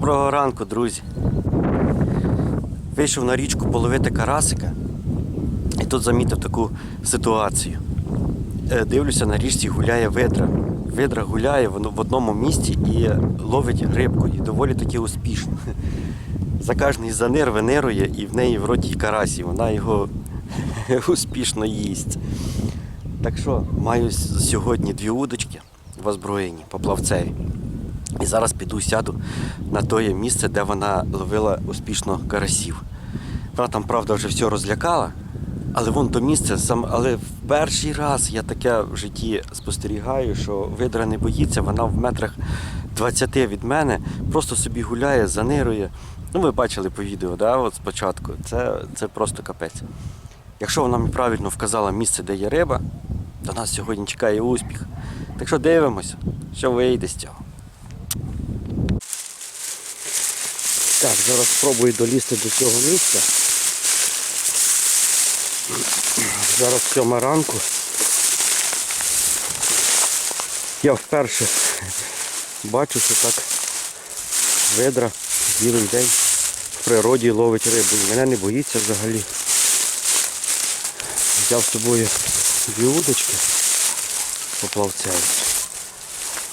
Доброго ранку, друзі. Вийшов на річку половити карасика і тут замітив таку ситуацію. Е, Дивлюся, на річці гуляє видра. Видра гуляє в одному місці і ловить рибку, і доволі таки успішно. Закажний занир винирує і в неї в роті карась, і вона його успішно їсть. Так що маю сьогодні дві удочки в озброєнні по плавцеві. І зараз піду сяду на те місце, де вона ловила успішно карасів. Вона там, правда, вже все розлякала, але вон то місце сам. Але в перший раз я таке в житті спостерігаю, що видра не боїться, вона в метрах 20 від мене просто собі гуляє, занирує. Ну, ви бачили по відео, да, от спочатку. Це, це просто капець. Якщо вона мені правильно вказала місце, де є риба, то нас сьогодні чекає успіх. Так що дивимося, що вийде з цього. Так, зараз спробую долізти до цього місця. Зараз сьома ранку. Я вперше бачу, що так видра білий день в природі ловить рибу. Мене не боїться взагалі. Взяв з собою дві удочки поплавцяють.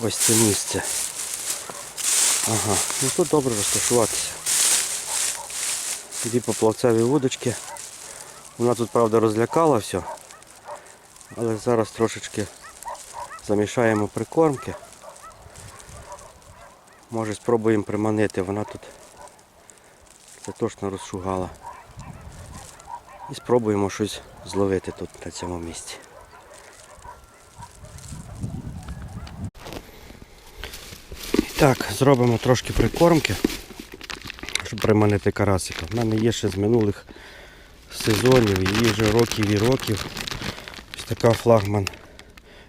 Ось це місце. Ага, ну тут добре розташуватися. Дві поплавцеві вудочки. Вона тут, правда, розлякала все. Але зараз трошечки замішаємо прикормки. Може спробуємо приманити, вона тут це точно розшугала. І спробуємо щось зловити тут на цьому місці. Так, зробимо трошки прикормки, щоб приманити карасика. У мене є ще з минулих сезонів, її вже років і років. Ось така флагман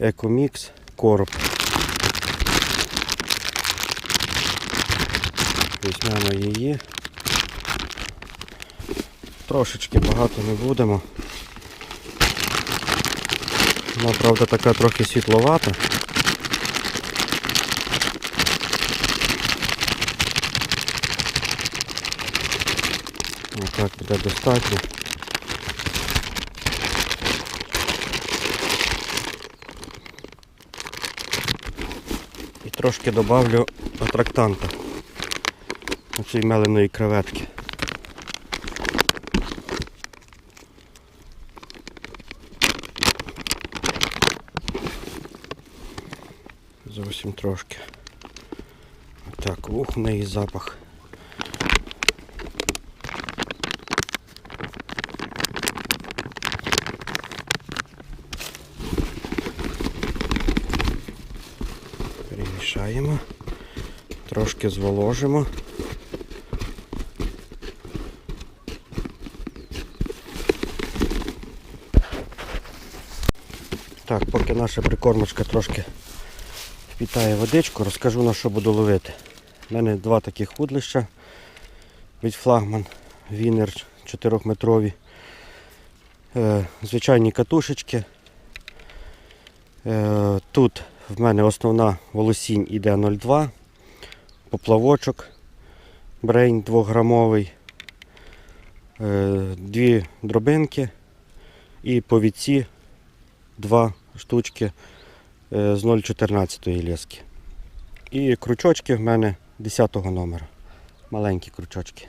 Екомікс короб. Візьмемо її. Трошечки багато не будемо. Вона, правда, така трохи світловата. Отак буде достатньо. І трошки добавлю атрактанта цієї меленої креветки. Зовсім трошки. Так, ух, неї запах. Трошки зволожимо. Так, поки наша прикормочка трошки впітає водичку, розкажу на що буду ловити. У мене два таких худлища від флагман Вінер 4-метрові. Е, звичайні катушечки. Е, тут в мене основна волосінь іде 0,2, поплавочок брейн 2-грамовий, е, дві дробинки і повідці два штучки е, з 0,14 лески. І крючочки в мене 10 номера. Маленькі крючочки.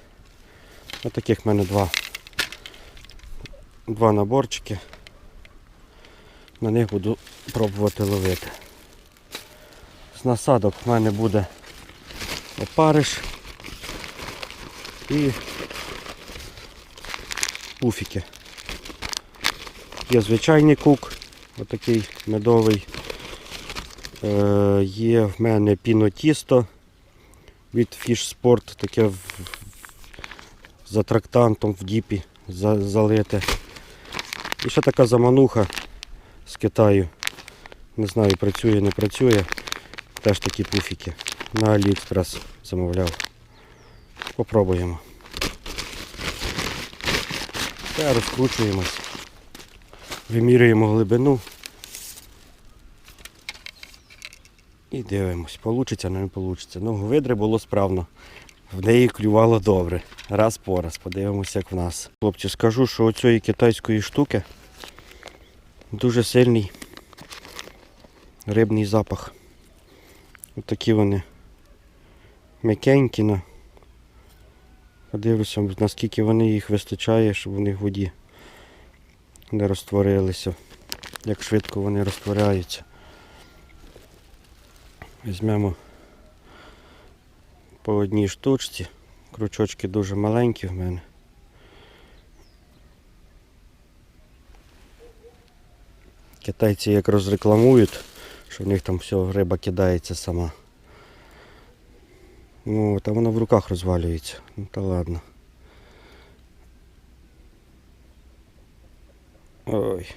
Ось таких в мене два, два наборчики. На них буду пробувати ловити. З насадок в мене буде опариш і пуфіки. Є звичайний кук, отакий медовий. Е, є в мене пінотісто від Fish Sport, таке в, з атрактантом в діпі за- залите. І ще така замануха з Китаю. Не знаю, працює, не працює. Теж такі пуфіки. На Aliexpress замовляв. Попробуємо. Та розкручуємось. Вимірюємо глибину. І дивимось, получиться, не получиться. Ну, видри було справно. В неї клювало добре. Раз по раз. Подивимося, як в нас. Хлопці, скажу, що оцієї китайської штуки дуже сильний рибний запах. Ось такі вони м'якенькі. на- Подивлюся, наскільки вони їх вистачає, щоб вони в воді не розтворилися. Як швидко вони розтворяються. Візьмемо по одній штучці. Крючочки дуже маленькі в мене. Китайці як розрекламують, що в них там все риба кидається сама. Ну, та воно в руках розвалюється. Ну та ладно. Ой.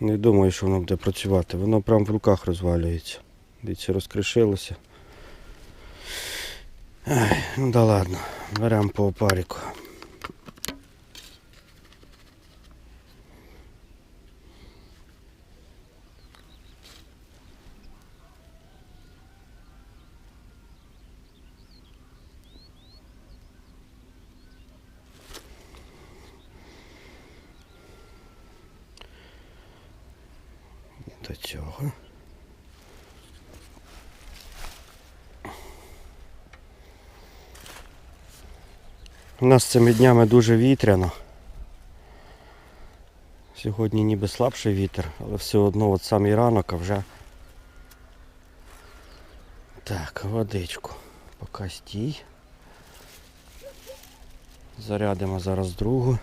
Не думаю, що воно буде працювати. Воно прямо в руках розвалюється. Дивіться, розкришилося. Ну да ладно. Беремо по опаріку. До цього. У нас цими днями дуже вітряно. Сьогодні ніби слабший вітер, але все одно от самий ранок, а вже. Так, водичку. Поки стій. Зарядимо зараз другу.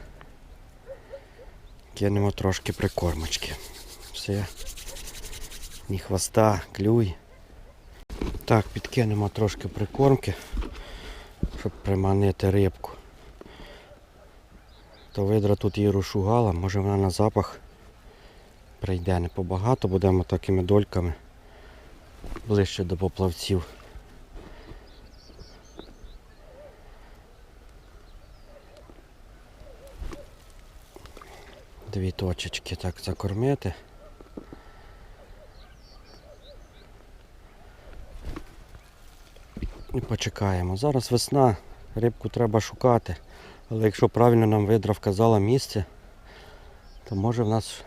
Кинемо трошки прикормочки. Все. Ні хвоста, клюй. Так, підкинемо трошки прикормки, щоб приманити рибку. То видра тут її розшугала, може вона на запах прийде не побагато, будемо такими дольками ближче до поплавців. Дві точечки так закормити. І почекаємо. Зараз весна, рибку треба шукати. Але якщо правильно нам видра вказала місце, то може в нас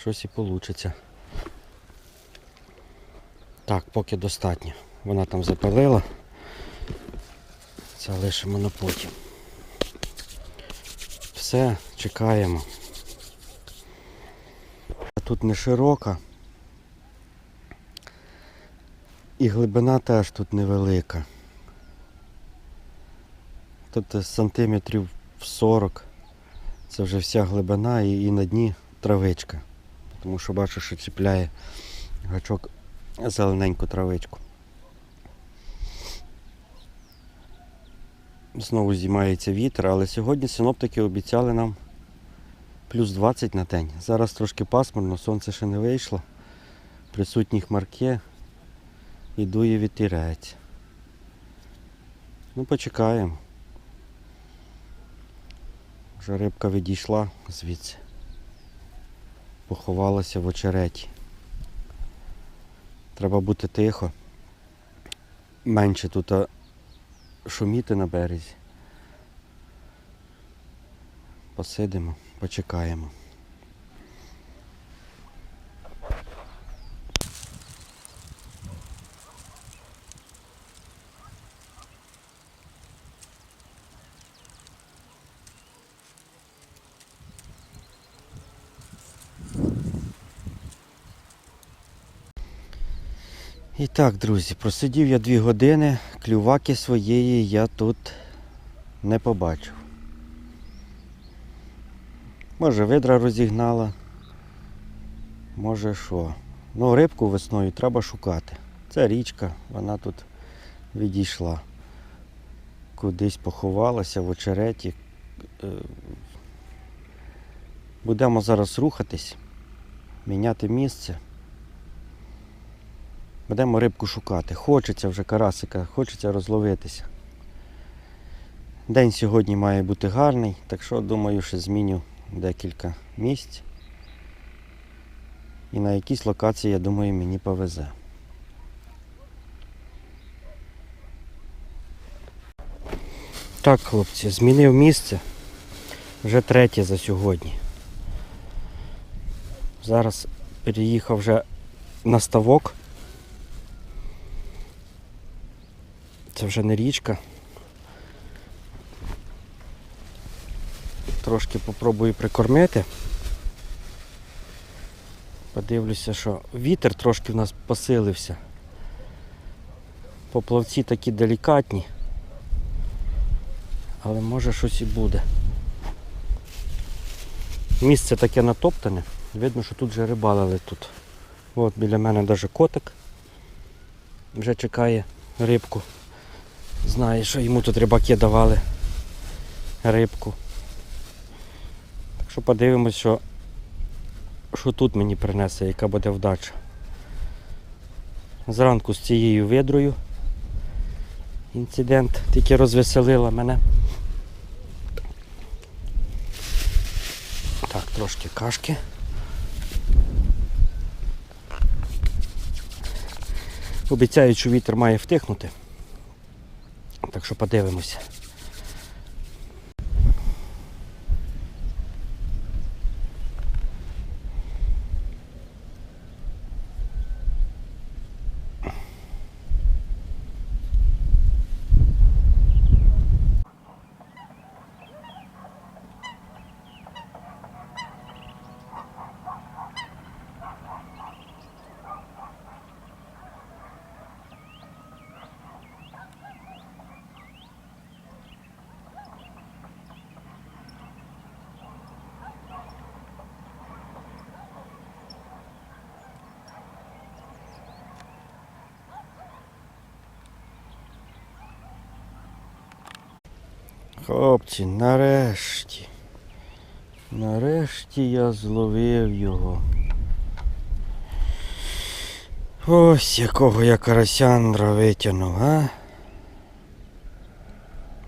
щось і вийде. Так, поки достатньо. Вона там запалила. Це лишимо на потім. Все, чекаємо. Тут не широка. І глибина теж тут невелика. Тобто сантиметрів 40. Це вже вся глибина і, і на дні травичка. Тому що бачу, що чіпляє гачок зелененьку травичку. Знову знімається вітер, але сьогодні синоптики обіцяли нам плюс 20 на день. Зараз трошки пасмурно, сонце ще не вийшло. Присутні хмарки і дує вітерець. Ну, почекаємо. Вже рибка відійшла звідси. Поховалася в очереті. Треба бути тихо. Менше тут шуміти на березі. Посидимо, почекаємо. І так, друзі, просидів я дві години, клюваки своєї я тут не побачив. Може видра розігнала, може що. Ну, рибку весною треба шукати. Це річка, вона тут відійшла. Кудись поховалася в очереті. Е, Будемо зараз рухатись, міняти місце. Будемо рибку шукати. Хочеться вже карасика, хочеться розловитися. День сьогодні має бути гарний, так що думаю, що зміню декілька місць. І на якісь локації, я думаю, мені повезе. Так, хлопці, змінив місце. Вже третє за сьогодні. Зараз переїхав вже на ставок. Це вже не річка. Трошки попробую прикормити. Подивлюся, що вітер трошки в нас посилився. Поплавці такі делікатні. Але може щось і буде. Місце таке натоптане. Видно, що тут вже рибалили тут. От біля мене навіть котик вже чекає рибку. Знає, що йому тут рибаки давали рибку. Так що подивимось, що, що тут мені принесе, яка буде вдача. Зранку з цією видрою інцидент тільки розвеселила мене. Так, трошки кашки. Обіцяють, що вітер має втихнути. Так що подивимося. Хлопці, нарешті. Нарешті я зловив його. Ось якого я карасяндра витягнув, а?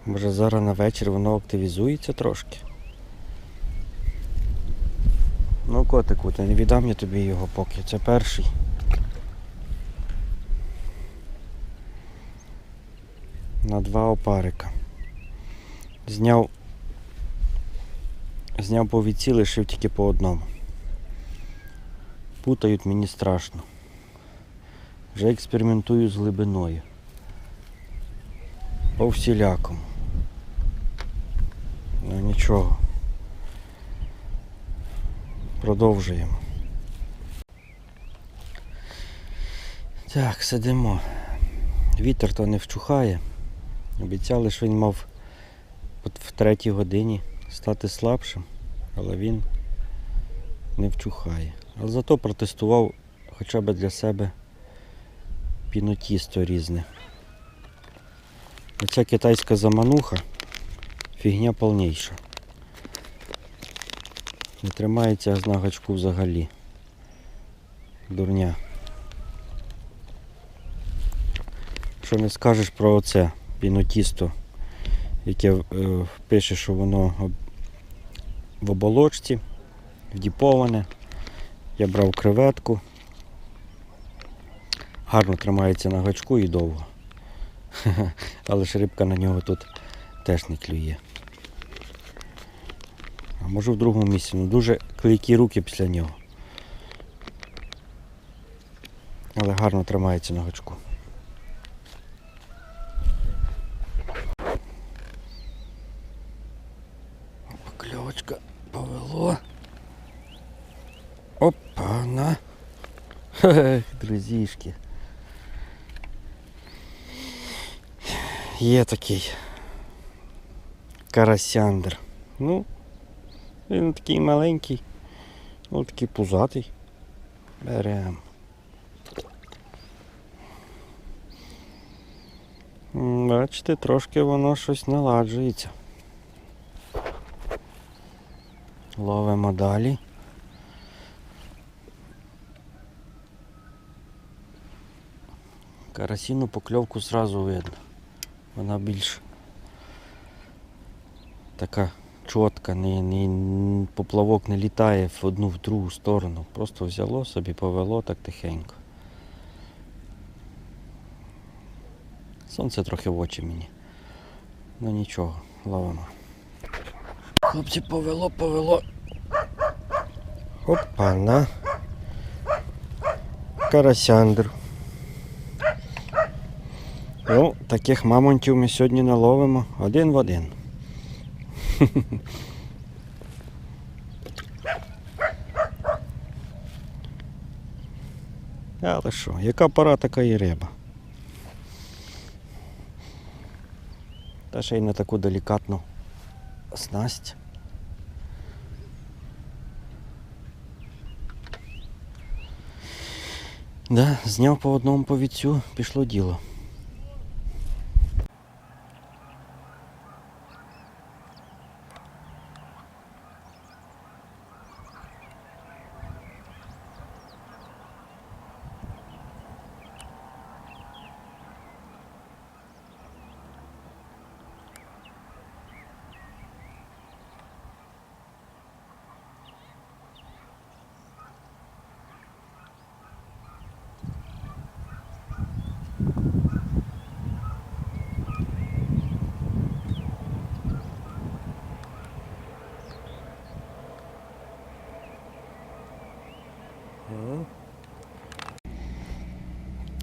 Може зараз на вечір воно активізується трошки. Ну, котику, та не віддам я тобі його поки. Це перший. На два опарика. Зняв. Зняв по віці, лишив тільки по одному. Путають мені страшно. Вже експериментую з глибиною. По всілякому. Ну нічого. Продовжуємо. Так, сидимо. Вітер то не вчухає. Обіцяли, що він мав от в третій годині стати слабшим, але він не вчухає. Але зато протестував хоча б для себе пінотісто різне. Оця китайська замануха фігня повніша. Не тримається з нагачку взагалі. Дурня. Що не скажеш про оце пінотісто, яке е, пише, що воно в оболочці, вдіповане. Я брав креветку. Гарно тримається на гачку і довго. Але ж рибка на нього тут теж не клює. А може в другому місці. Ну дуже клейкі руки після нього. Але гарно тримається на гачку. Покльовочка повело. Опа, на. Хе-хе, друзішки. Є такий карасяндр. Ну, він такий маленький, ну такий пузатий. Берем. Бачите, трошки воно щось наладжується. Ловимо далі. Карасіну покльовку зразу видно. Вона більш така чітка, не, не, поплавок не літає в одну в другу сторону. Просто взяло собі, повело так тихенько. Сонце трохи в очі мені. Ну нічого, ловимо. Хлопці, повело, повело. Опа, на. Карасяндр. Ну, таких мамонтів ми сьогодні наловимо один в один. Але що, яка пора, така і риба. Та ще й на таку делікатну снасть. Да, зняв по одному повідцю, пішло діло.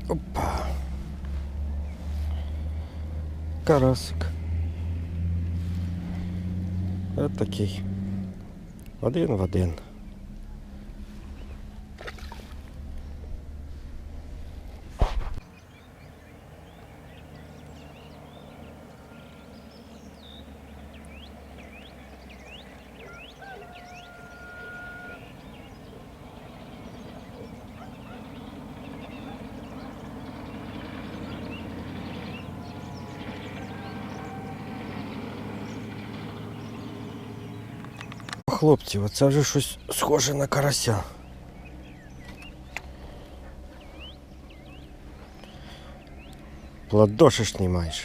Опа. Карасик. Вот такий. Один в один. Хлопці, оце вже щось схоже на карася. Плодошишний майже.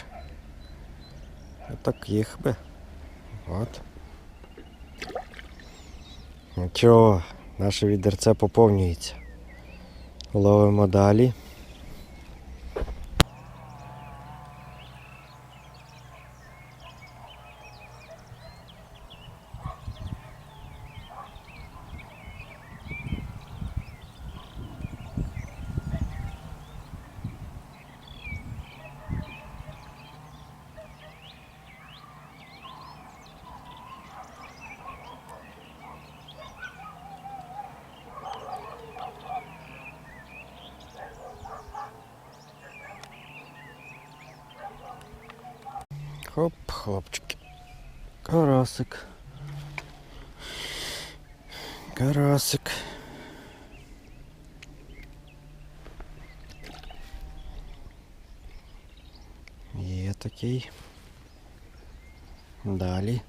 Так їх би. От. Нічого, наше відерце поповнюється. Ловимо далі. Карасик. Є такий. Далі.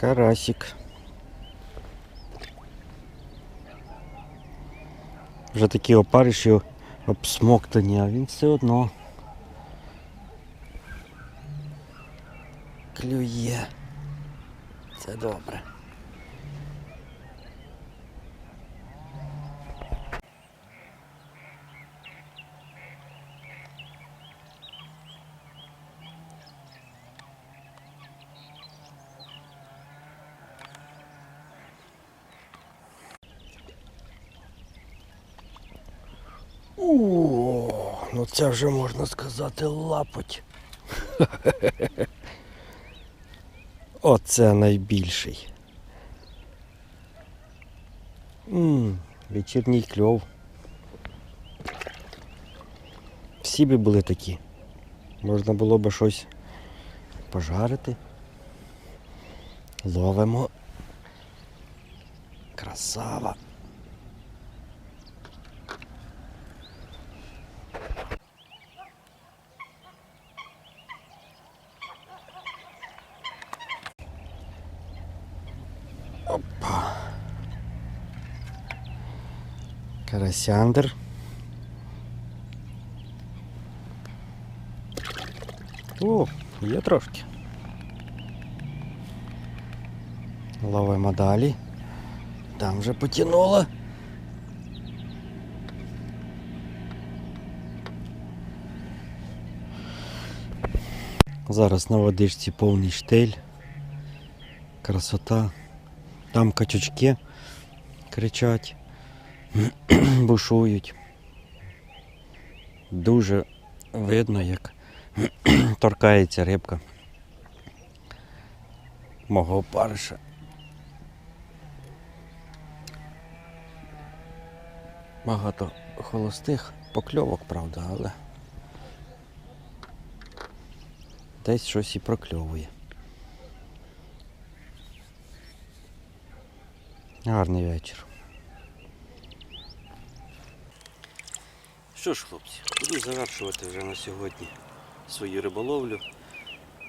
Карасик. Вже такі опариші обсмоктані, а він все одно клює. Це добре. О, ну це вже можна сказати лапоть. Оце найбільший. М, вечірній кльов. Всі би були такі. Можна було би щось пожарити. Ловимо. Красава. Карасяндр. О, є трошки. Ловимо далі. Там вже потянуло. Зараз на водичці повний штиль. Красота. Там качачки кричать, бушують. Дуже видно, як торкається рибка мого опариша. Багато холостих покльовок, правда, але десь щось і прокльовує. Гарний вечір. Що ж, хлопці, буду завершувати вже на сьогодні свою риболовлю.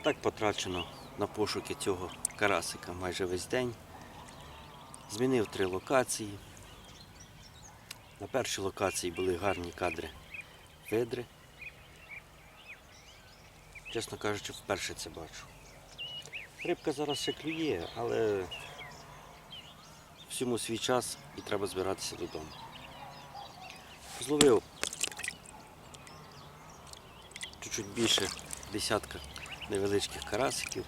Так потрачено на пошуки цього карасика майже весь день. Змінив три локації. На першій локації були гарні кадри видри. Чесно кажучи, вперше це бачу. Рибка зараз ще клює, але всьому свій час і треба збиратися додому. Зловив чуть-чуть більше десятка невеличких карасиків.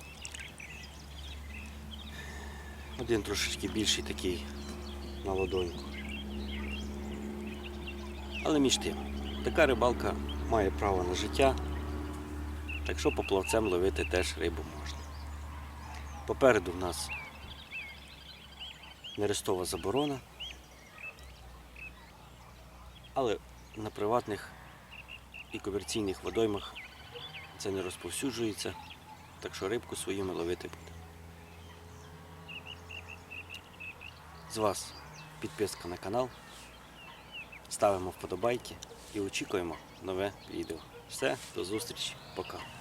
Один трошечки більший такий на ладоньку. Але між тим, така рибалка має право на життя, так що поплавцем ловити теж рибу можна. Попереду в нас нерестова заборона, але на приватних і комерційних водоймах це не розповсюджується, так що рибку своїми ловити буде. З вас підписка на канал, ставимо вподобайки і очікуємо нове відео. Все, до зустрічі, пока.